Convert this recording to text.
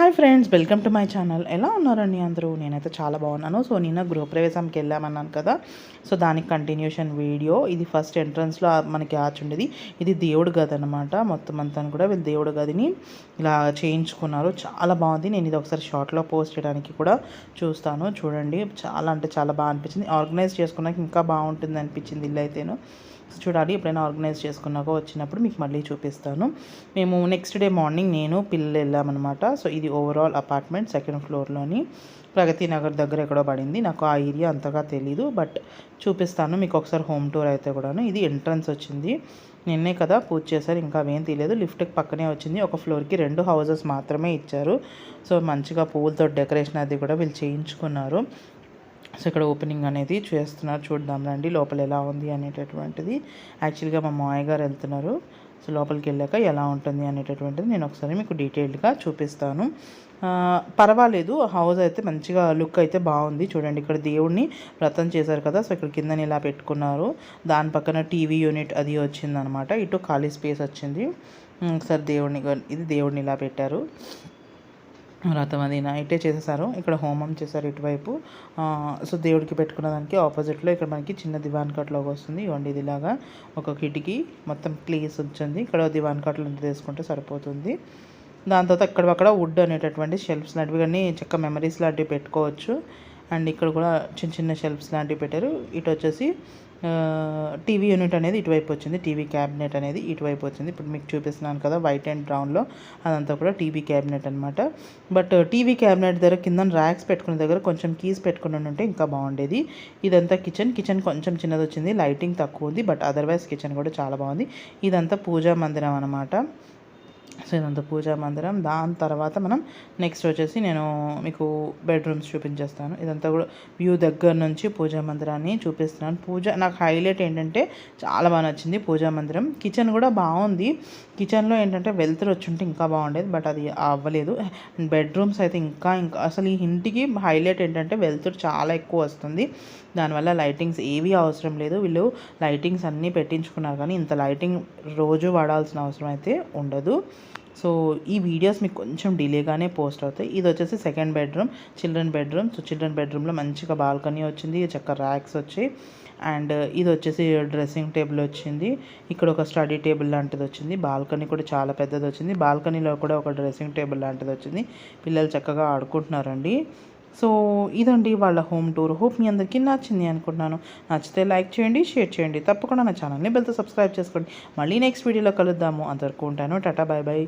Hi friends welcome to my channel ఎలా ఉన్నారండి అందరూ? నేనైతే చాలా బాగున్నాను. సో నిన్న గృహప్రవేశంకి వెళ్ళామన్నాను కదా. సో దానికి కంటిన్యూషన్ వీడియో ఇది ఫస్ట్ ఎంట్రన్స్లో మనకి ఆర్చ్ ఉండేది ఇది దేవుడు గది అనమాట మొత్తం అంతా కూడా వీళ్ళు దేవుడు గదిని ఇలా చేయించుకున్నారు. చాలా బాగుంది. నేను ఇది ఒకసారి షార్ట్లో పోస్ట్ చేయడానికి కూడా చూస్తాను. చూడండి. చాలా అంటే చాలా బాగా అనిపించింది. ఆర్గనైజ్ చేసుకున్నాక ఇంకా బాగుంటుంది అనిపించింది ఇల్లు అయితేను. చూడాలి. ఎప్పుడైనా ఆర్గనైజ్ చేసుకున్నాక వచ్చినప్పుడు మీకు మళ్ళీ చూపిస్తాను. మేము నెక్స్ట్ డే మార్నింగ్ నేను పిల్లలు వెళ్ళామన్నమాట. సో ఇది ఓవరాల్ అపార్ట్మెంట్ సెకండ్ ఫ్లోర్లోని ప్రగతి నగర్ దగ్గర ఎక్కడో పడింది. నాకు ఆ ఏరియా అంతగా తెలీదు బట్ చూపిస్తాను. మీకు ఒకసారి హోమ్ టూర్ అయితే కూడాను ఇది ఎంట్రన్స్ వచ్చింది. నిన్నే కదా పూజ చేశారు ఇంకా అవేం తెలియదు. లిఫ్ట్కి పక్కనే వచ్చింది. ఒక ఫ్లోర్కి రెండు హౌజెస్ మాత్రమే ఇచ్చారు. సో మంచిగా పూలతో డెకరేషన్ అది కూడా వీళ్ళు చేయించుకున్నారు. సో ఇక్కడ ఓపెనింగ్ అనేది చేస్తున్నారు. చూద్దాం రండి లోపల ఎలా ఉంది అనేటటువంటిది. యాక్చువల్గా మా మామయ్య గారు వెళ్తున్నారు. సో లోపలికి వెళ్ళాక ఎలా ఉంటుంది అనేటటువంటిది నేను ఒకసారి మీకు డీటెయిల్డ్గా చూపిస్తాను. పర్వాలేదు హౌస్ అయితే మంచిగా లుక్ అయితే బాగుంది. చూడండి ఇక్కడ దేవుడిని వ్రతం చేశారు కదా సో ఇక్కడ కిందని ఇలా పెట్టుకున్నారు. దాని పక్కన టీవీ యూనిట్ అది వచ్చిందనమాట. ఇటు ఖాళీ స్పేస్ వచ్చింది. ఒకసారి దేవుడిని ఇది దేవుడిని ఇలా పెట్టారు. వ్రతం అది నైటే చేసేసారు. ఇక్కడ హోమం చేశారు ఇటువైపు. సో దేవుడికి పెట్టుకున్న దానికి ఆపోజిట్లో ఇక్కడ మనకి చిన్న దివాన్ కట్ వస్తుంది. ఇవ్వండి ఇదిలాగా. ఒక కిటికీ మొత్తం ప్లేస్ వచ్చింది ఇక్కడ దివాన్ కట్లు ఎంత తీసుకుంటే సరిపోతుంది. దాని తర్వాత అక్కడ అక్కడ వుడ్ అనేటటువంటి షెల్ఫ్స్ లాంటివి కానీ చెక్క మెమరీస్ లాంటివి పెట్టుకోవచ్చు. అండ్ ఇక్కడ కూడా చిన్న చిన్న షెల్ఫ్స్ లాంటివి పెట్టారు. ఇటు వచ్చేసి టీవీ యూనిట్ అనేది ఇటువైపు వచ్చింది టీవీ క్యాబినెట్ అనేది ఇటువైపు వచ్చింది. ఇప్పుడు మీకు చూపిస్తున్నాను కదా వైట్ అండ్ బ్రౌన్లో అదంతా కూడా టీవీ క్యాబినెట్ అనమాట బట్ టీవీ క్యాబినెట్ దగ్గర కింద ర్యాక్స్ పెట్టుకున్న దగ్గర కొంచెం కీస్ పెట్టుకుని ఉంటే ఇంకా బాగుండేది. ఇదంతా కిచెన్ కిచెన్ కొంచెం చిన్నది వచ్చింది లైటింగ్ తక్కువ ఉంది బట్ అదర్వైజ్ కిచెన్ కూడా చాలా బాగుంది. ఇదంతా పూజా మందిరం అనమాట సో ఇదంతా పూజా మందిరం. దాని తర్వాత మనం నెక్స్ట్ వచ్చేసి నేను మీకు బెడ్రూమ్స్ చూపించేస్తాను. ఇదంతా కూడా వ్యూ దగ్గర నుంచి పూజా మందిరాన్ని చూపిస్తున్నాను. పూజ నాకు హైలైట్ ఏంటంటే చాలా బాగా నచ్చింది పూజా మందిరం. కిచెన్ కూడా బాగుంది. కిచెన్లో ఏంటంటే వెళ్తురు వచ్చుంటే ఇంకా బాగుండేది బట్ అది అవ్వలేదు. బెడ్రూమ్స్ అయితే ఇంకా ఇంకా అసలు ఈ ఇంటికి హైలైట్ ఏంటంటే వెళ్తురు చాలా ఎక్కువ వస్తుంది. దానివల్ల లైటింగ్స్ ఏవి అవసరం లేదు. వీళ్ళు లైటింగ్స్ అన్నీ పెట్టించుకున్నారు కానీ ఇంత లైటింగ్ రోజు వాడాల్సిన అవసరం అయితే ఉండదు. సో ఈ వీడియోస్ మీకు కొంచెం డిలేగానే పోస్ట్ అవుతాయి. ఇది వచ్చేసి second bedroom children bedroom. So children బెడ్రూమ్లో మంచిగా బాల్కనీ వచ్చింది చక్క ర్యాక్స్ వచ్చి. అండ్ ఇది వచ్చేసి డ్రెస్సింగ్ టేబుల్ వచ్చింది. ఇక్కడ ఒక స్టడీ టేబుల్ లాంటిది వచ్చింది. బాల్కనీ కూడా చాలా పెద్దది వచ్చింది. బాల్కనీలో కూడా ఒక డ్రెస్సింగ్ టేబుల్ లాంటిది వచ్చింది. పిల్లలు చక్కగా ఆడుకుంటున్నారండి. సో ఇదండి వాళ్ళ హోమ్ టూర్. హోప్ మీ అందరికీ నచ్చింది అనుకుంటున్నాను. నచ్చితే లైక్ చేయండి షేర్ చేయండి. తప్పకుండా నా ఛానల్ని బెల్తో సబ్స్క్రైబ్ చేసుకోండి. మళ్ళీ నెక్స్ట్ వీడియోలో కలుద్దాము. అంతవరకు ఉంటాను. Ta ta bye bye.